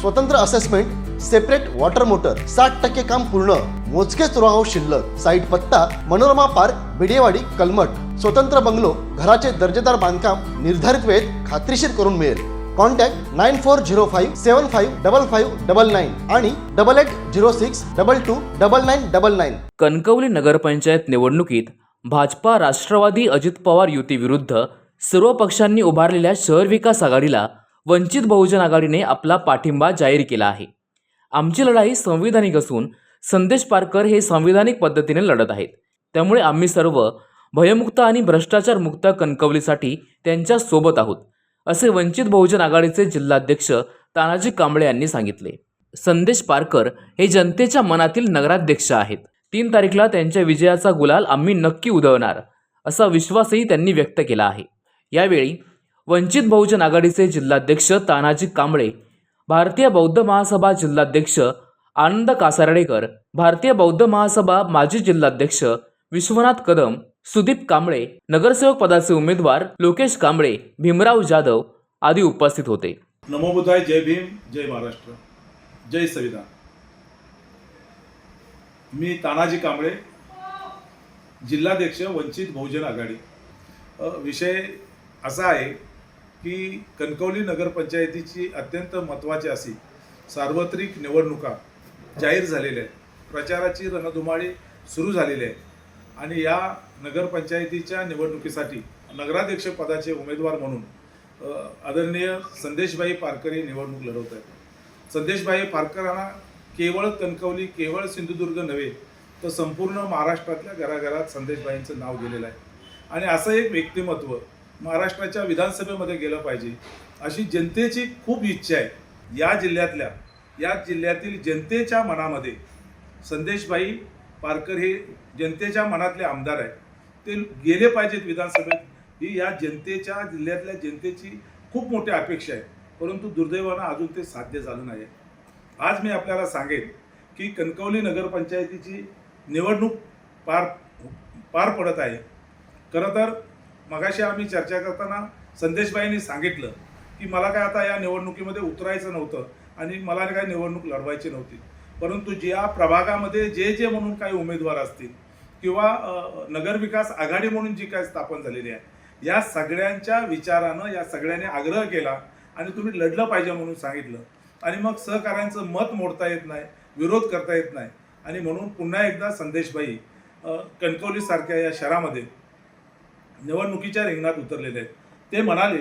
स्वतंत्र assessment separate water motor साठ टक्के काम पूर्ण मोजकेच रो शिल्लक साईट पत्ता मनोरमा पार्क बिडेवाडी कलमट. स्वतंत्र बंगलो घराचे दर्जेदार बांधकाम निर्धारित वेळेत खात्रीशीर करून मिळेल. Contact nine four zero five seven five double five double nine आणि double eight zero six double two double nine double nine Kankavli नगरपंचायत निवडणुकीत भाजपा राष्ट्रवादी अजित पवार युतीविरुद्ध सर्व पक्षांनी उभारलेल्या शहर विकास आघाडीला वंचित बहुजन आघाडीने आपला पाठिंबा जाहीर केला आहे. आमची लढाई संविधानिक असून संदेश पारकर हे संविधानिक पद्धतीने लढत आहेत. त्यामुळे आम्ही सर्व भयमुक्त आणि भ्रष्टाचारमुक्त कणकवलीसाठी त्यांच्यासोबत आहोत असे वंचित बहुजन आघाडीचे जिल्हाध्यक्ष तानाजी कांबळे यांनी सांगितले. संदेश पारकर हे जनतेच्या मनातील नगराध्यक्ष आहेत. तीन तारीखला त्यांच्या विजयाचा गुलाल आम्ही नक्की उधळणार असा विश्वासही त्यांनी व्यक्त केला आहे. यावेळी वंचित बहुजन आघाडीचे जिल्हाध्यक्ष तानाजी कांबळे भारतीय बौद्ध महासभा जिल्हाध्यक्ष आनंद कासारडेकर भारतीय बौद्ध महासभा माजी जिल्हाध्यक्ष विश्वनाथ कदम सुदीप कांबळे नगरसेवक पदाचे उमेदवार लोकेश कांबळे भीमराव जाधव आदी उपस्थित होते. नमोबुधाय जय भीम जय महाराष्ट्र जय संविधान. मी तानाजी कांबळे जिल्हाध्यक्ष वंचित बहुजन आघाडी. विषय असा आहे की कणकवली नगरपंचायतीची अत्यंत महत्त्वाची अशी सार्वत्रिक निवडणुका जाहीर झालेल्या आहेत. प्रचाराची रणधुमाळी सुरू झालेली आहे. आणि या नगरपंचायतीच्या निवडणुकीसाठी नगराध्यक्षपदाचे उमेदवार म्हणून आदरणीय संदेशभाई पारकर हे निवडणूक लढवत आहेत. संदेशभाई पारकरांना केवळ कणकवली केवळ सिंधुदुर्ग नव्हे तर संपूर्ण महाराष्ट्रातल्या घराघरात संदेशभाईंचं नाव गेलेलं आहे. आणि असं एक व्यक्तिमत्व महाराष्ट्राच्या विधानसभेमध्ये गेलं पाहिजे अशी जनतेची खूप इच्छा आहे. या जिल्ह्यातल्या या जिल्ह्यातील जनतेच्या मनामध्ये संदेशभाई पारकर हे जनतेच्या मनातले आमदार आहेत. ते गेले पाहिजेत विधानसभेत ही या जनतेच्या जिल्ह्यातल्या जनतेची खूप मोठी अपेक्षा आहे. परंतु दुर्दैवानं अजून ते साध्य झालं नाही आज मी आपल्याला सांगेन की कणकवली नगरपंचायतीची निवडणूक पार पार पडत आहे. खरं तर मगाशी आम्ही चर्चा करताना संदेशबाईंनी सांगितलं की मला काय आता या निवडणुकीमध्ये उतरायचं नव्हतं आणि मला काय निवडणूक लढवायची नव्हती. परंतु ज्या प्रभागामध्ये जे जे म्हणून काही उमेदवार असतील किंवा नगरविकास आघाडी म्हणून जी काय स्थापन झालेली आहे या सगळ्यांच्या विचारानं या सगळ्यांनी आग्रह केला आणि तुम्ही लढलं पाहिजे म्हणून सांगितलं. आणि मग सहकाऱ्यांचं मत मोडता येत नाही विरोध करता येत नाही. आणि म्हणून पुन्हा एकदा संदेशबाई कणकवलीसारख्या या शहरामध्ये निवडणुकीच्या रिंगणात उतरलेले आहेत. ते म्हणाले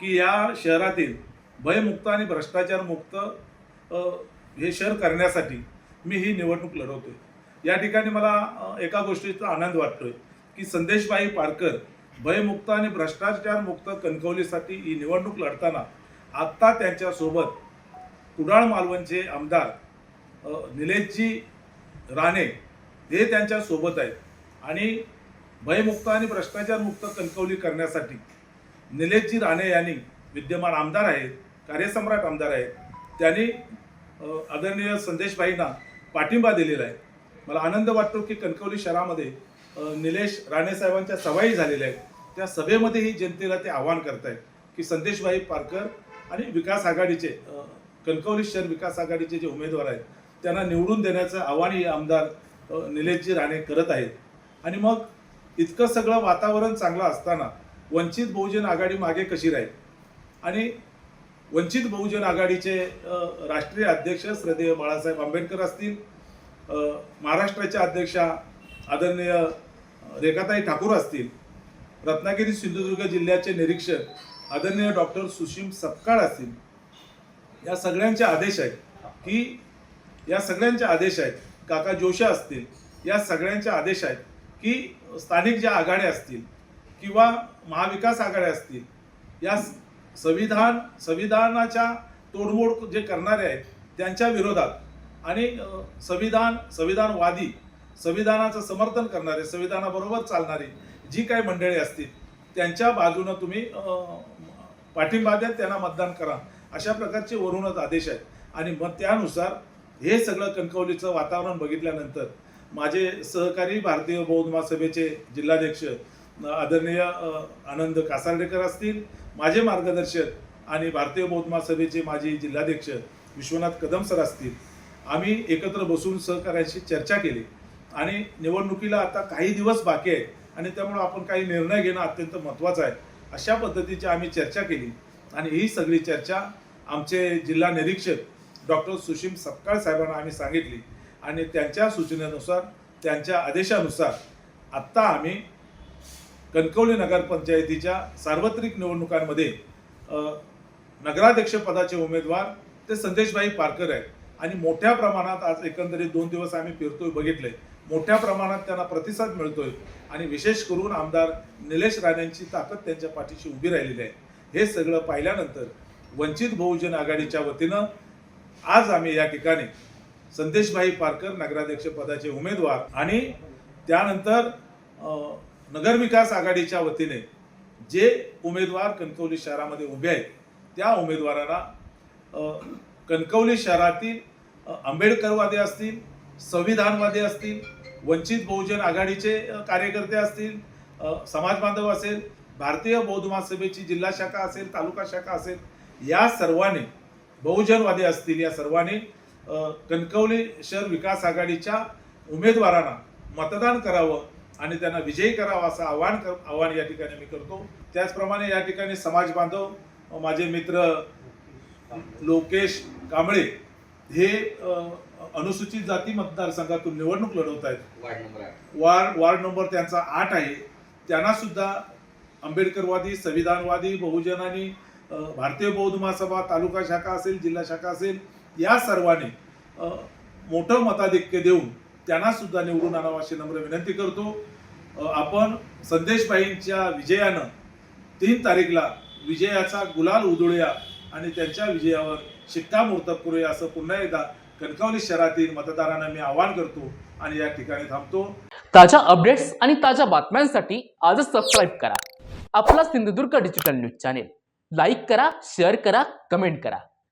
की या शहरातील भयमुक्त आणि भ्रष्टाचारमुक्त हे शहर करण्यासाठी मी ही निवडणूक लढवतोय. या ठिकाणी मला एका गोष्टीचा आनंद वाटतोय की संदेशबाई पारकर भयमुक्त आणि भ्रष्टाचारमुक्त कणकवलीसाठी ही निवडणूक लढताना आत्ता त्यांच्यासोबत कुडाळ मालवणचे आमदार निलेशजी राणे हे त्यांच्यासोबत आहेत. आणि भयमुक्त आणि भ्रष्टाचारमुक्त कणकवली करण्यासाठी निलेशजी राणे यांनी विद्यमान आमदार आहेत कार्यसम्राट आमदार आहेत त्यांनी आदरणीय संदेशभाईंना पाठिंबा दिलेला आहे. मला आनंद वाटतो की कणकवली शहरामध्ये निलेश राणे साहेबांच्या सभाही झालेल्या आहेत. त्या सभेमध्येही जनतेला ते आवाहन आहेत की संदेशभाई पारकर आणि विकास आघाडीचे कणकवली शहर विकास आघाडीचे जे उमेदवार आहेत त्यांना निवडून देण्याचं आव्हानही आमदार निलेशजी राणे करत आहेत. आणि मग इतकं सगळं वातावरण चांगलं असताना वंचित बहुजन आघाडी मागे कशी राहील? आणि वंचित बहुजन आघाडीचे राष्ट्रीय अध्यक्ष श्रद्धेय बाळासाहेब आंबेडकर असतील महाराष्ट्राच्या अध्यक्षा आदरणीय रेखाताई ठाकूर असतील रत्नागिरी सिंधुदुर्ग जिल्ह्याचे निरीक्षक आदरणीय डॉक्टर सुशीम सपकाळ असतील या सगळ्यांचे आदेश आहेत की या सगळ्यांचे आदेश आहेत काका जोशी असतील या सगळ्यांचे आदेश आहेत की स्थानिक ज्या आघाड्या असतील किंवा महाविकास आघाड्या असतील या संविधान संविधानाच्या तोडमोड जे करणारे आहेत त्यांच्या विरोधात आणि संविधान संविधानवादी संविधानाचं समर्थन करणारे संविधानाबरोबर चालणारी जी काही मंडळी असतील त्यांच्या बाजूनं तुम्ही पाठिंबा द्या त्यांना मतदान करा अशा प्रकारचे वरूनच आदेश आहेत. आणि मग त्यानुसार हे सगळं कणकवलीचं वातावरण बघितल्यानंतर माझे सहकारी भारतीय बौद्ध महासभेचे जिल्हाध्यक्ष आदरणीय आनंद कासार्डेकर असतील माझे मार्गदर्शक आणि भारतीय बौद्ध महासभेचे माजी जिल्हाध्यक्ष विश्वनाथ कदम सर असतील. आम्ही एकत्र बसून सहकार्याशी चर्चा केली आणि निवडणुकीला आता काही दिवस बाकी आहेत आणि त्यामुळं आपण काही निर्णय घेणं अत्यंत महत्त्वाचं आहे. अशा पद्धतीची आम्ही चर्चा केली आणि ही सगळी चर्चा आमचे जिल्हा निरीक्षक डॉक्टर सुशीम सपकाळ साहेबांना आम्ही सांगितली. आणि त्यांच्या सूचनेनुसार त्यांच्या आदेशानुसार आत्ता आम्ही कणकवली नगरपंचायतीच्या सार्वत्रिक निवडणुकांमध्ये नगराध्यक्षपदाचे उमेदवार ते संदेशभाई पारकर आहेत. आणि मोठ्या प्रमाणात आज एकंदरीत दोन दिवस आम्ही फिरतोय बघितले. मोठ्या प्रमाणात त्यांना प्रतिसाद मिळतोय. आणि विशेष करून आमदार निलेश राणेंची ताकद त्यांच्या पाठीशी उभी राहिलेली आहे. हे सगळं पाहिल्यानंतर वंचित बहुजन आघाडीच्या वतीनं आज आम्ही या ठिकाणी संदेशभाई पारकर नगराध्यक्ष पदाचे उमेदवार आणि त्यानंतर नगरविकास आघाडीच्या वतीने जे उमेदवार कणकवली शहरामध्ये उभे आहेत त्या उमेदवारांना कणकवली शहरातील आंबेडकरवादी असतील संविधानवादी असतील वंचित बहुजन आघाडीचे कार्यकर्ते असतील समाज बांधव असेल भारतीय बौद्ध महासभेची जिल्हा शाखा असेल तालुका शाखा असेल या सर्वांनी बहुजनवादी असतील या सर्वांनी कणकवली शहर विकास आघाडीच्या उमेदवारांना मतदान करावं आणि त्यांना विजयी करावं असं आव्हान कर आव्हान या ठिकाणी मी करतो. त्याचप्रमाणे या ठिकाणी समाज बांधव माझे मित्र लोकेश कांबळे हे अनुसूचित जाती मतदारसंघातून निवडणूक लढवत आहेत. वार्ड वार्ड नंबर त्यांचा आठ आहे. त्यांना सुद्धा आंबेडकरवादी संविधानवादी बहुजनांनी अ, भारतीय बौद्ध महासभा तालुका शाखा असेल जिल्हा शाखा असेल या सर्वांनी मोठं मताधिक्य देऊन त्यांना सुद्धा निवडून आणावं अशी नम्र विनंती करतो. आपण संदेशबाईंच्या विजयानं तीन तारीखला विजयाचा गुलाल उधळूया आणि त्यांच्या विजयावर शिक्कामोर्तब करूया असं पुन्हा एकदा कणकवली शहरातील मतदारांना मी आवाहन करतो आणि या ठिकाणी थांबतो. ताज्या अपडेट्स आणि ताज्या बातम्यांसाठी आजच सबस्क्राईब करा. आपला Sindhudurg digital news channel like करा शेअर करा कमेंट करा.